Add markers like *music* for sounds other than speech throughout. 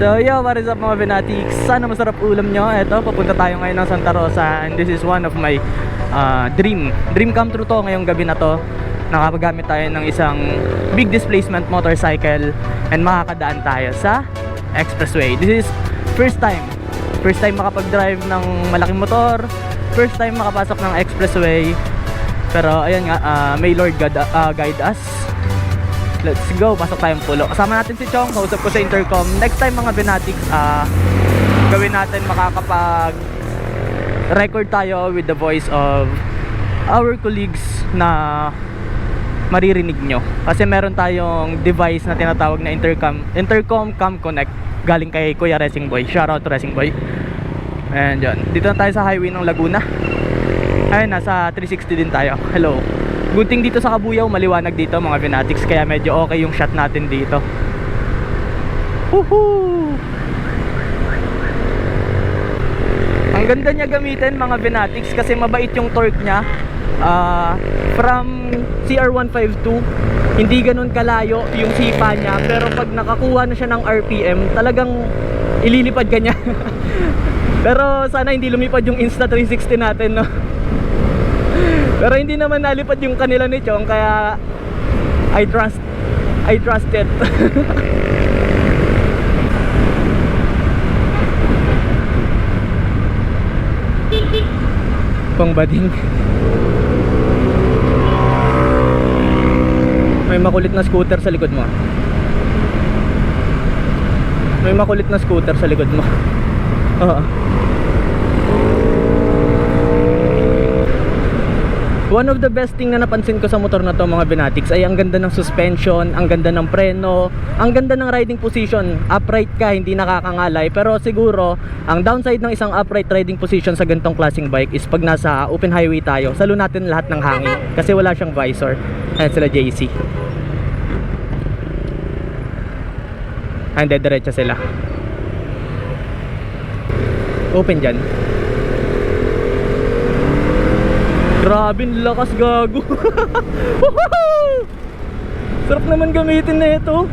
So yo, what is up mga Binatics? Sana masarap ulam nyo. Eto, papunta tayo ngayon ng Santa Rosa and this is one of my uh, dream. Dream come true to ngayong gabi na to. Nakapagamit tayo ng isang big displacement motorcycle and makakadaan tayo sa expressway. This is first time. First time makapag-drive ng malaking motor. First time makapasok ng expressway. Pero ayun nga, uh, may Lord God, uh, guide us. Let's go, pasok tayong pulo. Kasama natin si Chong, kausap ko sa intercom. Next time mga Benatics, ah gawin natin makakapag record tayo with the voice of our colleagues na maririnig nyo. Kasi meron tayong device na tinatawag na intercom, intercom cam connect galing kay Kuya Racing Boy. Shoutout to Racing Boy. And yun, dito na tayo sa highway ng Laguna. Ayun, nasa 360 din tayo. Hello. Good thing dito sa Kabuyaw, maliwanag dito mga Venatics kaya medyo okay yung shot natin dito. Woohoo! Ang ganda niya gamitin mga Venatics kasi mabait yung torque niya. Ah, from CR152, hindi ganun kalayo yung sipa niya pero pag nakakuha na siya ng RPM, talagang ililipad ka *laughs* pero sana hindi lumipad yung Insta360 natin, no? Pero hindi naman nalipad yung kanila ni Chong kaya I trust I trust it. *laughs* Pang bading. May makulit na scooter sa likod mo. May makulit na scooter sa likod mo. *laughs* Oo. One of the best thing na napansin ko sa motor na to mga Benatics ay ang ganda ng suspension, ang ganda ng preno, ang ganda ng riding position. Upright ka, hindi nakakangalay. Pero siguro, ang downside ng isang upright riding position sa ganitong klaseng bike is pag nasa open highway tayo, salo natin lahat ng hangin. Kasi wala siyang visor. Ayan sila JC. Ayan, diretso sila. Open dyan. Grabe, lakas gago. *laughs* Sarap naman gamitin na ito.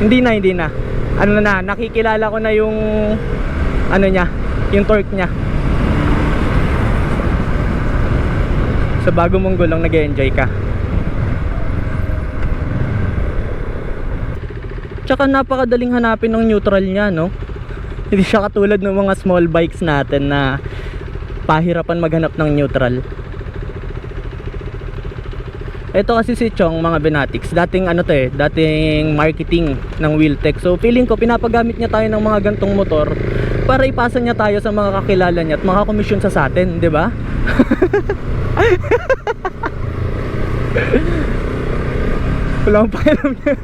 Hindi na, hindi na. Ano na, nakikilala ko na yung ano niya, yung torque niya. Sa bago mong gulong nag-enjoy ka. Tsaka napakadaling hanapin ng neutral niya, no? Hindi siya katulad ng mga small bikes natin na pahirapan maghanap ng neutral. Ito kasi si Chong mga Benatics, dating ano to eh, dating marketing ng Wheeltech. So feeling ko pinapagamit niya tayo ng mga gantong motor para ipasa niya tayo sa mga kakilala niya at makakomisyon sa sa atin, di ba? *laughs* Wala akong pakialam niya.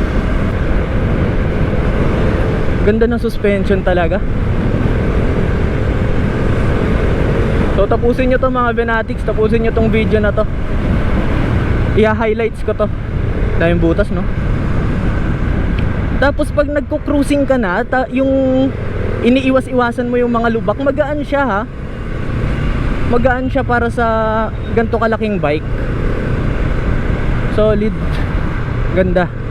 *laughs* Ganda ng suspension talaga. So tapusin nyo to mga Venatics, tapusin nyo tong video na to. I-highlights ko to. Daming butas no. Tapos pag nagko-cruising ka na, ta- yung iniiwas-iwasan mo yung mga lubak, magaan siya ha. Magaan siya para sa ganto kalaking bike. Solid. Ganda.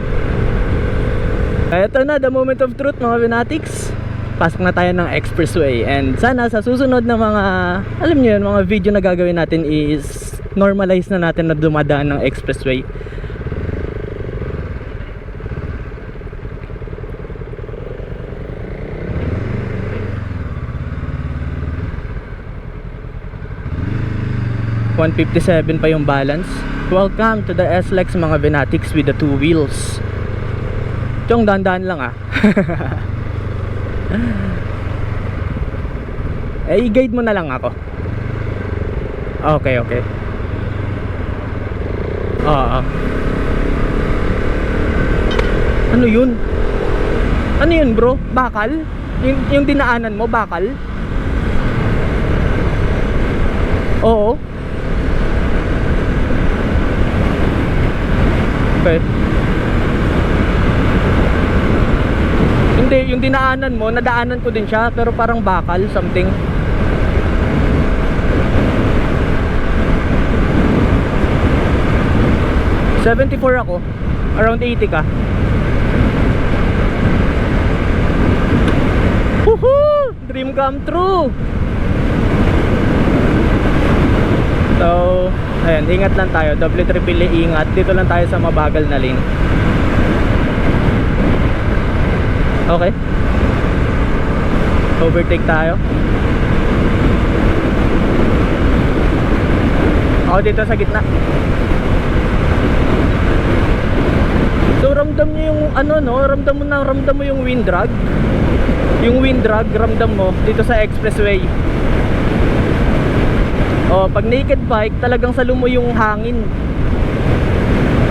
Ito na, the moment of truth mga Venatics Pasok na tayo ng expressway. And sana sa susunod na mga Alam niyo yun, mga video na gagawin natin is Normalize na natin na dumadaan ng expressway. $157 pa yung balance. Welcome to the S-Lex mga Venatics with the two wheels Chong, dahan-dahan lang ah. *laughs* eh, i-guide mo na lang ako. Okay, okay. Oo. Ano yun? Ano yun bro? Bakal? Yung, yung dinaanan mo, bakal? Oo. Okay. Hindi, yung dinaanan mo, nadaanan ko din siya, pero parang bakal, something. 74 ako. Around 80 ka. Woohoo! Dream come true! So, ayan, ingat lang tayo. Double triple A, ingat. Dito lang tayo sa mabagal na lane. Okay. Overtake tayo. Ako dito sa gitna. So ramdam niyo yung ano no, ramdam mo na ramdam mo yung wind drag. Yung wind drag ramdam mo dito sa expressway. Oh, pag naked bike, talagang salo mo yung hangin.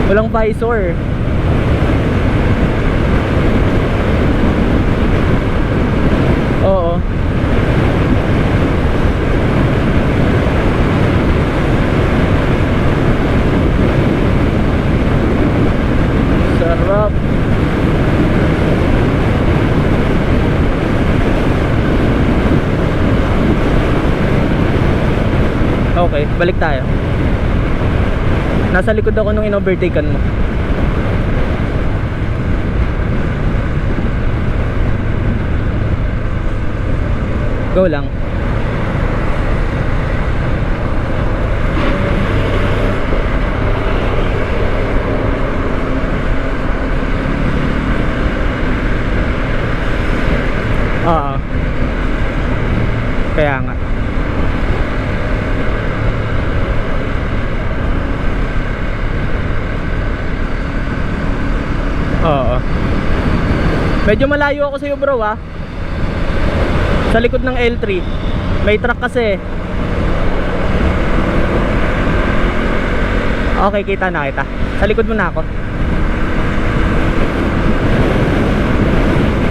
Walang visor. Oo. Sarap. Balik tayo. Nasa likod ako nung in-overtaken mo. Go lang. Oo. Kaya nga. Oo. Medyo malayo ako sa iyo, bro, ah. Sa likod ng L3. May truck kasi. Okay, kita na kita. Sa likod mo na ako.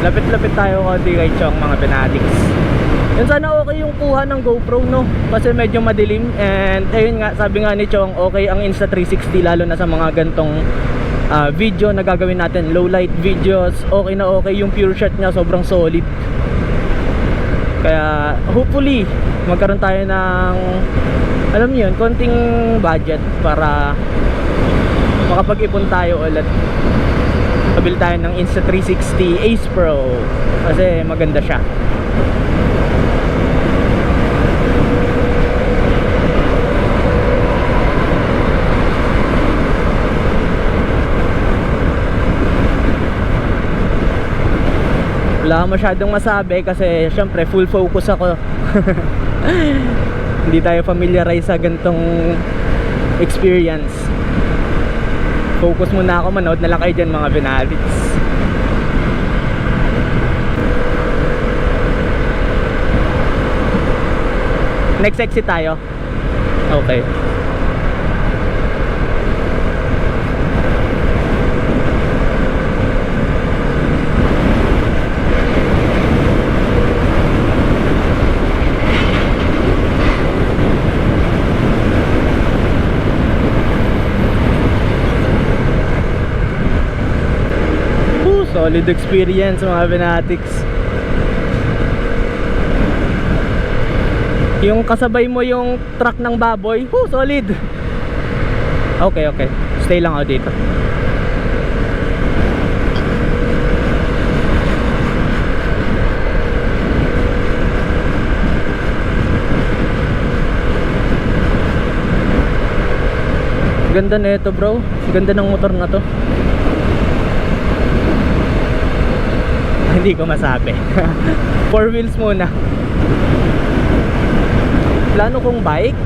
Lapit-lapit tayo konti kay Chong mga fanatics. Yun sana okay yung kuha ng GoPro no kasi medyo madilim and ayun nga sabi nga ni Chong okay ang Insta360 lalo na sa mga gantong ah, video na gagawin natin. Low light videos. Okay na okay yung pure shot niya. Sobrang solid. Kaya hopefully magkaroon tayo ng alam niyo yun konting budget para makapag-ipon tayo ulit. Pabili tayo ng Insta360 Ace Pro. Kasi maganda siya wala akong masyadong masabi kasi syempre full focus ako. *laughs* Hindi tayo familiarize sa gantong experience. Focus muna ako manood na lang kayo dyan mga fanatics next exit tayo. Okay solid experience mga fanatics. Yung kasabay mo yung truck ng baboy woo, solid. Okay okay. Stay lang ako dito. Ganda na ito bro. Ganda ng motor na to hindi ko masabi. *laughs* Four wheels muna. Plano kong bike?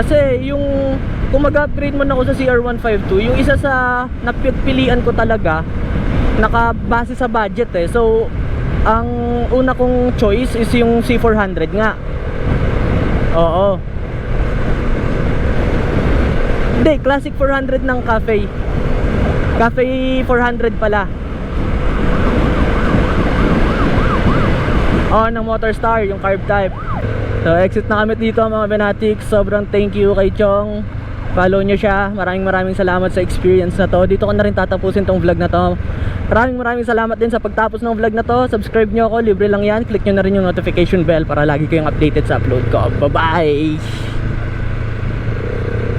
Kasi yung kung mag-upgrade man ako sa CR152 yung isa sa napipilian ko talaga nakabase sa budget eh. So ang una kong choice is yung C400 nga. Oo hindi classic 400 ng cafe cafe 400 pala Oh, ng Motorstar, yung carb type. So, exit na kami dito mga Benatics. Sobrang thank you kay Chong. Follow nyo siya. Maraming maraming salamat sa experience na to. Dito ko na rin tatapusin tong vlog na to. Maraming maraming salamat din sa pagtapos ng vlog na to. Subscribe nyo ako, libre lang yan. Click nyo na rin yung notification bell para lagi kayong updated sa upload ko. Bye-bye!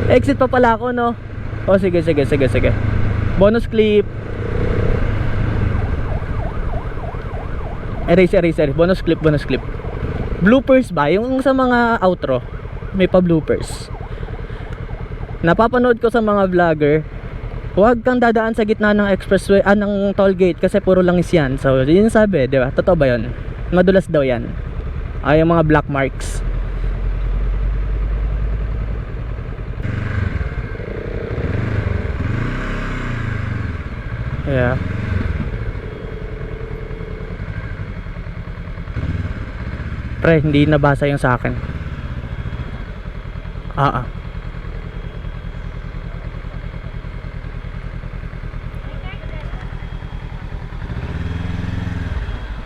Exit pa pala ako, no? O, sige, sige, sige, sige. Bonus clip. Erase, erase, erase. Bonus clip, bonus clip. Bloopers ba? Yung sa mga outro, may pa bloopers. Napapanood ko sa mga vlogger, huwag kang dadaan sa gitna ng expressway, ah, ng toll gate kasi puro langis yan. So, yun sabi, di ba? Totoo ba yun? Madulas daw yan. Ay, yung mga black marks. Yeah. Pre, hindi nabasa yung sa akin. Ah, ah.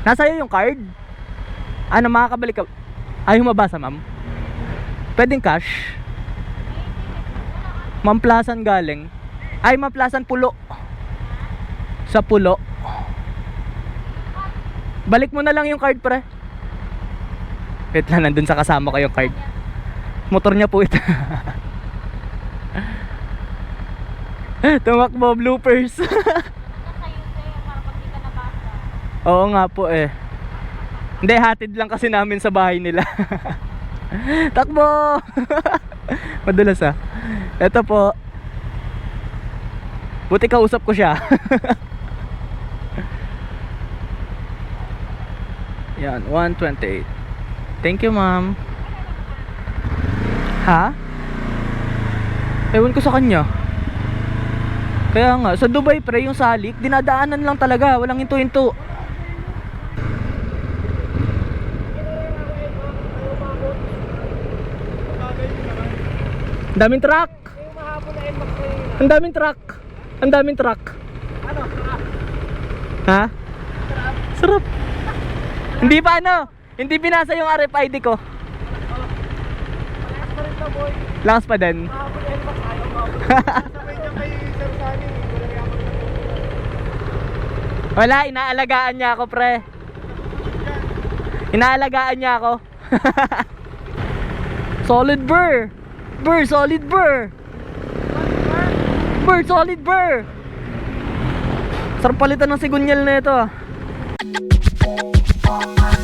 Nasa iyo yung card? Ano, makakabalik ka? Ayaw mabasa, ma'am? Pwedeng cash? Ma'am Plasan galing. Ay, Ma'am Plasan Pulo. Sa Pulo. Balik mo na lang yung card, pre. Wait lang, nandun sa kasama ko yung card. Motor niya po ito. *laughs* Tumakbo, bloopers. *laughs* Oo nga po eh. Hindi, hatid lang kasi namin sa bahay nila. *laughs* Takbo! Madulas ah. Ito po. Buti kausap ko siya. Yan, 128. Thank you, ma'am. Ha? Ewan ko sa kanya. Kaya nga, sa Dubai pre, yung salik, dinadaanan lang talaga, walang hinto-hinto. Ang daming truck. Ang daming truck. Ang daming truck. Ha? Sarap. Hindi pa ano? Hindi binasa yung RFID ko. Lakas pa din. *laughs* Wala, inaalagaan niya ako, pre. Inaalagaan niya ako. *laughs* solid burr. Burr, solid burr. Burr, solid burr. Sarap palitan ng sigunyal na ito ah. Bye.